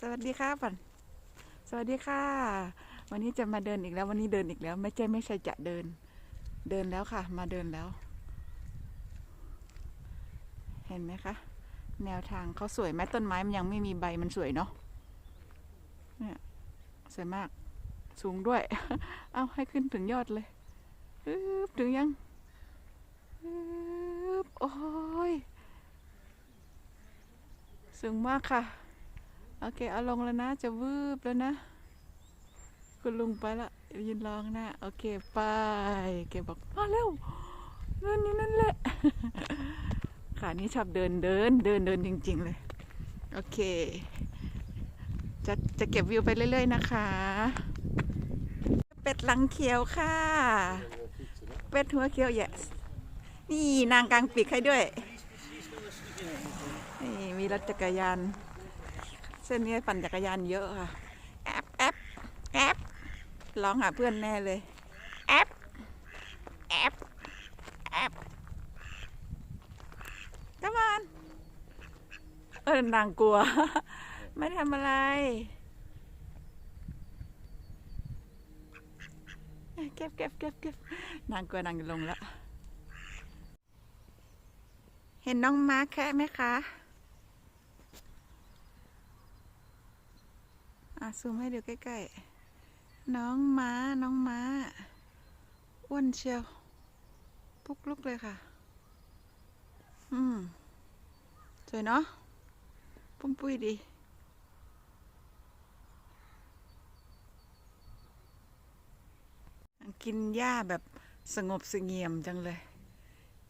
สวัสดีค่ะปันสวัสดีค่ะ วันนี้จะมาเดินอีกแล้ววันนี้เดินอีกแล้ว ไม่ใช่ไม่ใช่จะเดิน เดินแล้วค่ะ มาเดินแล้ว เห็นไหมคะ แนวทางเขาสวยไหมต้นไม้มันยังไม่มีใบมันสวยเนาะเนี่ยสวยมากสูงด้วย เอาให้ขึ้นถึงยอดเลยถึงยังโอ้ยสูงมากค่ะ โอเคเอาลงแล้วนะจะวืบแล้วนะ คุณลุงไปละยืนรองน้าโอเคไปเกบอกมาเร็วนั่นนี่นั่นแหละขานี้ชอบเดินเดินเดินเดินจริง ๆ เลย โอเค จะจะเก็บวิวไปเรื่อยๆนะคะ เป็ดหลังเขียวค่ะ เป็ดหัวเขียว yes นี่นางกลางปีกให้ด้วย นี่มีรถจักรยาน เส้นนี้ปั่นจักรยานเยอะค่ะ แอปแอปแอปร้องหาเพื่อนแน่เลย แอปแอปแอป come on เออนางกลัว ไม่ทำอะไร เก็บเก็บเก็บเก็บนางกลัวนางลงแล้ว เห็นน้องม้าแค่ไหมคะะซูมให้ดูใกล้ๆ น้องม้า น้องม้า อ้วนเชียว ปุกลุกเลยค่ะ อืม สวยเนาะ ปุ้มปุ้ยดี กินหญ้าแบบสงบเสงี่ยมจังเลย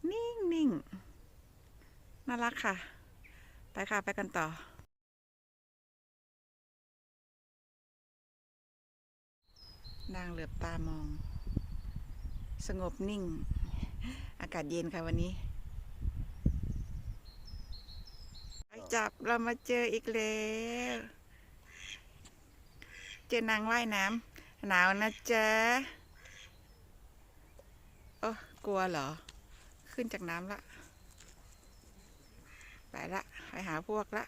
นิ่งนิ่งน่ารักค่ะ ไปค่ะ ไปกันต่อ นางเหลือบตามอง สงบนิ่ง อากาศเย็นค่ะวันนี้ไปจับเรามาเจออีกแล้วเจอนางว่ายน้ำหนาวนะจ๊ะโอ้กลัวเหรอ ขึ้นจากน้ำละ ไปละ ไปหาพวกละ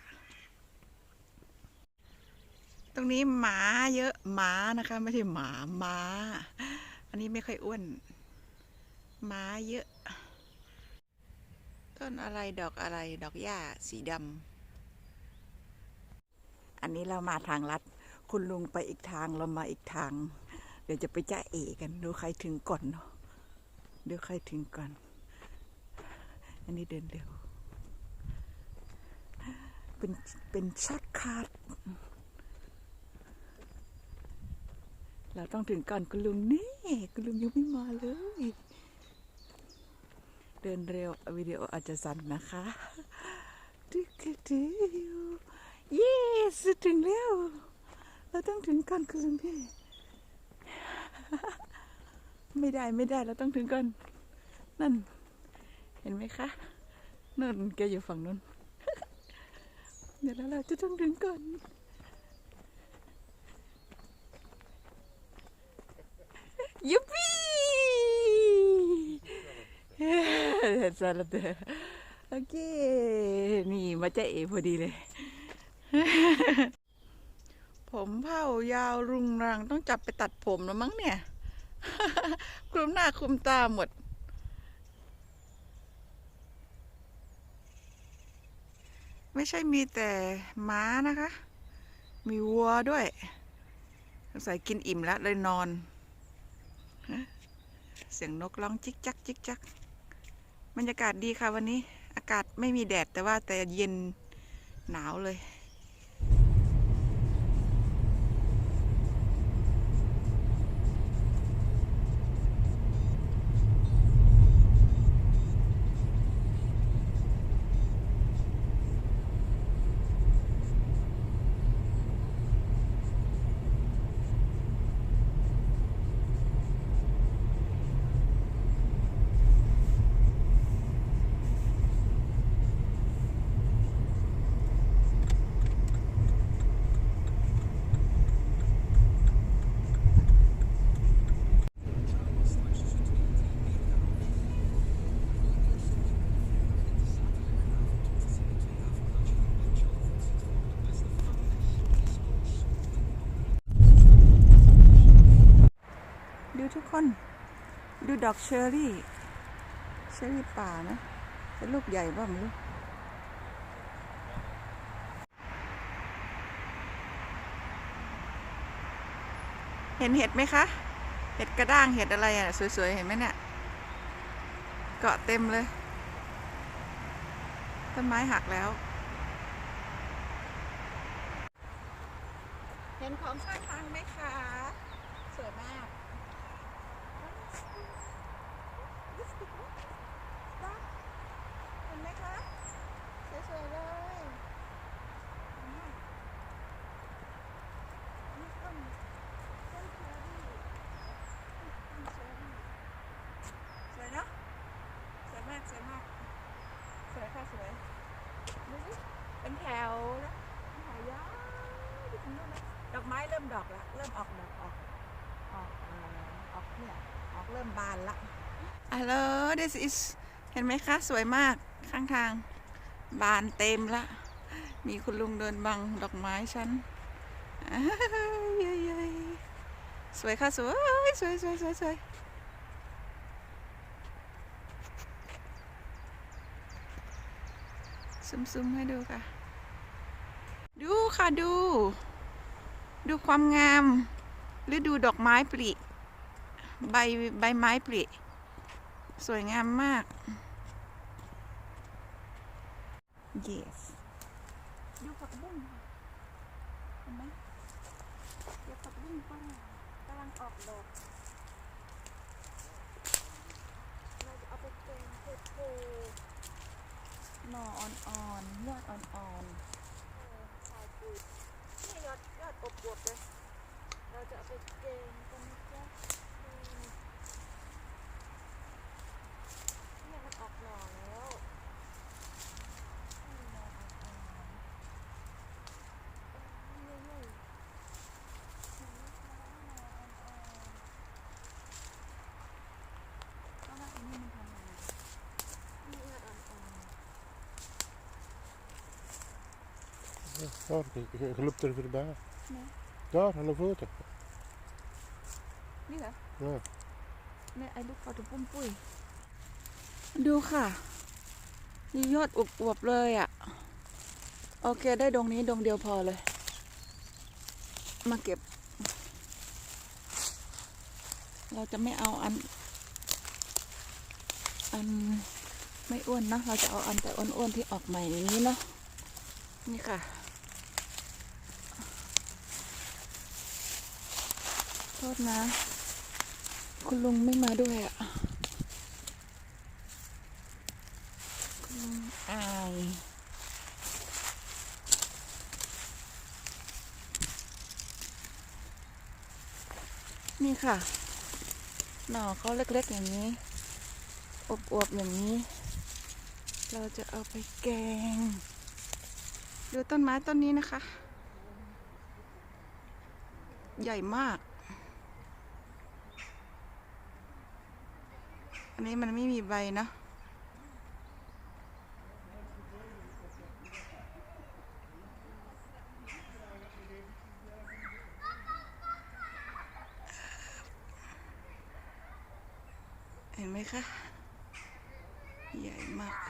รงนี้หมาเยอะหมานะคะ ไม่ใช่หมาม้า อันนี้ไม่ค่อยอ้วนหมาเยอะ ต้นอะไรดอกอะไรดอกหญ้าสีดำอันนี้เรามาทางลัด คุณลุงไปอีกทางเรามาอีกทาง เดี๋ยวจะไปจ้าเอกันดูใครถึงก่อนเนาะดูใครถึงก่อน อันนี้เดินเร็วเป็นเป็นช็อตคัท เราต้องถึงก่อนคุณลุงนี่คุณลุงยังไม่มาเลย เดินเร็ววิดีโออาจจะสั่นนะคะดึกดิวเยสถึงแล้วเราต้องถึงก่อนคุณลุงพี่ไม่ได้ไม่ได้เราต้องถึงก่อน นั่น เห็นไหมคะนั่นแกอยู่ฝั่งนู้นเดี๋ยวแล้วเราจะต้องถึงก่อน ยุปปี้สารเดอโอเค นี่มาเจ๊เอพอดีเลย ผมเผ้ายาวรุงรังต้องจับไปตัดผมแล้วมั้งเนี่ย คลุมหน้าคลุมตาหมด ไม่ใช่มีแต่ม้านะคะ มีวัวด้วยสงสัยกินอิ่มแล้วเลยนอน เสียงนกร้องจิกจักจิกจักบรรยากาศดีค่ะวันนี้ อากาศไม่มีแดดแต่ว่าแต่เย็นหนาวเลย คน ดูดอกเชอรี่ เชอรี่ป่านะแต่ลูกใหญ่บ้างไม่รู้เห็นเห็ดไหมคะ เห็ดกระด้างเห็ดอะไรอะ สวยๆ เห็นไหมเนี่ย เกาะเต็มเลย ต้นไม้หักแล้ว เห็นของข้างทางไหมคะ สวยมาก เห็นไหมคะ สวยเลยนี่ต้นต้นเชอรี่ต้นเชอรี่สวยเนาะสวยมากสวยมากสวยค่ะสวยดูสิเป็นแถวแล้วเป็นแถวยาวไปถึงนู่นนะดอกไม้เริ่มดอกละเริ่มออกดอกออกออกเอ่อออกเนี่ยออกเริ่มบานละ Hello this is เห็นไหมคะ สวยมากข้างทาง บานเต็มละ มีคุณลุงเดินบังดอกไม้ฉันเย้ยๆสวยค่ะสวย สวยสวยสวยสวยซุ้มๆให้ดูค่ะ ดูค่ะดู ดูความงาม หรือดูดอกไม้ปลีใบใบไม้ปลีสวยงามมาก yes ดูผักบุ้งค่ะเห็นไหมเดี๋ยวผักบุ้งกำลังกำลังออกดอกเราจะเอาไปแกงเผ็ดโพหน่ออ่อนๆยอดอ่อนๆชายปูนี่ยอดยอดอบอวบๆเลยเราจะเอาไปแกงกันนะจ๊ะเนี่ยมันออกหน่อแล้วนี่หน่ออ่อนๆนี่นี่เห็นไหมคะหน่ออ่อนๆเพราะว่าอันนี้มันทำอะไรนี่ยอดอ่อน Ja, ik loop er weer bij. Nee. Daar, aan de voeten. นี่เหรอ Ja. แม่ไอ้ลูกเขาถูกปุ้มปุ้ย ดูค่ะ มียอดอวบๆเลยอะ่ะ โอเคได้ดงนี้ดงเดียวพอเลย มาเก็บ เราจะไม่เอาอัน อันไม่อ้วนนะ เราจะเอาอันแต่อ้วนๆที่ออกใหม่อย่างนี้เนาะ นี่ค่ะ โทษนะ คุณลุงไม่มาด้วยอะคุณลุงอายนี่ค่ะ หน่อเขาเล็กๆอย่างนี้ อวบๆอย่างนี้ เราจะเอาไปแกง ดูต้นไม้ต้นนี้นะคะ ใหญ่มาก อันนี้มันไม่มีใบนะเห็นไหมคะ ใหญ่มาก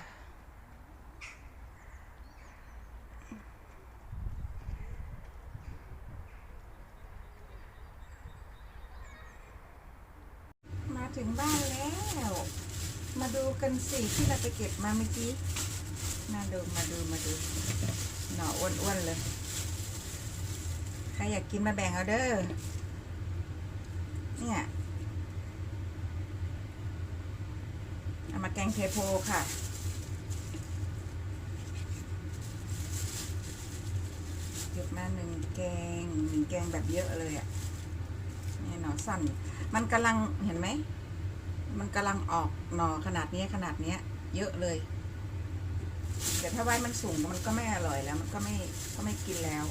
มาถึงบ้านแล้ว มาดู กันสิที่เราไปเก็บมาเมื่อกี้มาดูมาดูมาดูหน่ออ้วนๆเลย ใครอยากกินมาแบ่งเอาเด้อเนี่ยเอามาแกงเทโพค่ะเก็บมาหนึ่งแกงหนึ่งแกงแบบเยอะเลยอะ่ะนี่หน่อสั้นมันกำลังเห็นไหม กำลังออกหน่อขนาดเนี้ยขนาดเนี้ย เยอะเลยแต่ถ้าไว้มันสูงมันก็ไม่อร่อยแล้ว มันก็ไม่ก็ไม่กินแล้ว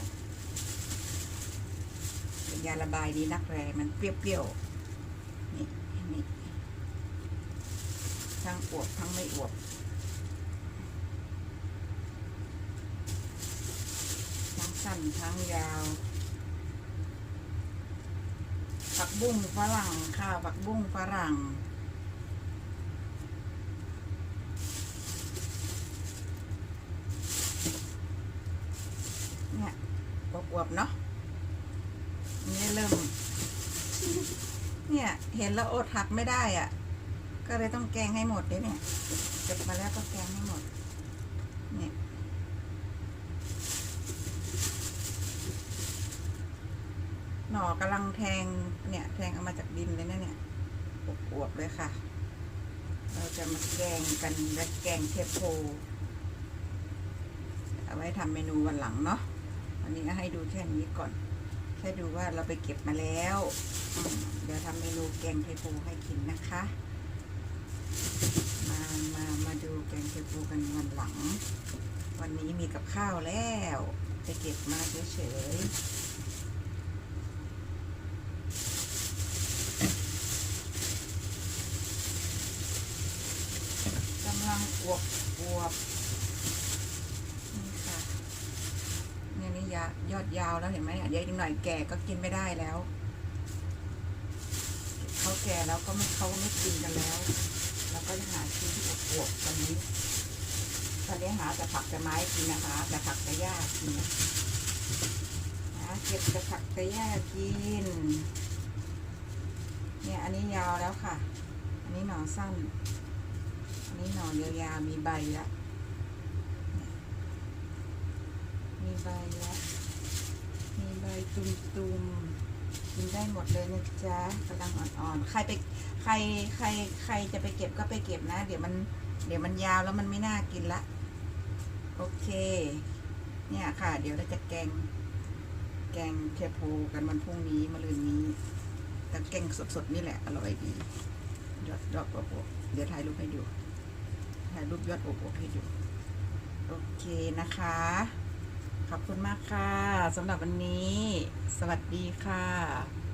เป็นยาระบายดีนักแรมันเปรี้ยวๆนี่นี่ทั้งอวบทั้งไม่อวบทั้งสั้นทั้งยาวผักกบุ้งฝรั่งค่ะผักบุ้งฝรั่ง เนี่ยอ วบเนาะนี่เริ่ม เนี่ย เห็นแล้วอดหักไม่ได้อะ่ะ ก็เลยต้องแกงให้หมดเลยเนี่ยเก็บมาแล้วก็แกงให้หมด เนี่ยหน่อกำลังแทงเนี่ย แทงเอามาจากดินเลยนะเนี่ยอวบๆเลยค่ะ เราจะมาแกงกันและแกงเทโพเอาไว้ทำเมนูวันหลังเนาะ วันนี้ก็ให้ดูแค่นี้ก่อน แค่ดูว่าเราไปเก็บมาแล้ว เดี๋ยวทำเมนูแกงเทโพให้กินนะคะ มามามาดูแกงเทโพกันวันหลัง วันนี้มีกับข้าวแล้ว ไปเก็บมาเฉยๆกำลังอวบอวบนี่ค่ะ เนี่ยนี่ยายอดยาวแล้วเห็นไหมเนี่ยเดี๋ยวอีกหน่อยแก่ก็กินไม่ได้แล้วเขาแก่แล้วก็ไม่เขาไม่กินกันแล้วแล้วก็หาชิ้นที่อวบๆตอนนี้ตอนนี้หาแต่ผักแต่ไม้กินนะคะแต่ผักแต่หญ้ากินนะหาเก็บแต่ผักแต่หญ้ากิน เนี่ยอันนี้ยาวแล้วค่ะ อันนี้หน่อสั้น อันนี้หน่อยาวๆมีใบแล้ว มีใบแล้วมีใบตุ่มๆกินได้หมดเลยนะจ๊ะกำลังอ่อนๆ ใครไปใครใครใครจะไปเก็บก็ไปเก็บนะ เดี๋ยวมันเดี๋ยวมันยาวแล้วมันไม่น่ากินละ โอเค เนี่ยค่ะ เดี๋ยวเราจะแกง แกงเทโพกันวันพรุ่งนี้มะรืนนี้ แต่แกงสดๆนี่แหละอร่อยดียอดยอดอบๆเดี๋ยวถ่ายรูปให้ดูถ่ายรูปยอดอบๆให้ดู โอเคนะคะ ขอบคุณมากค่ะสำหรับวันนี้ สวัสดีค่ะ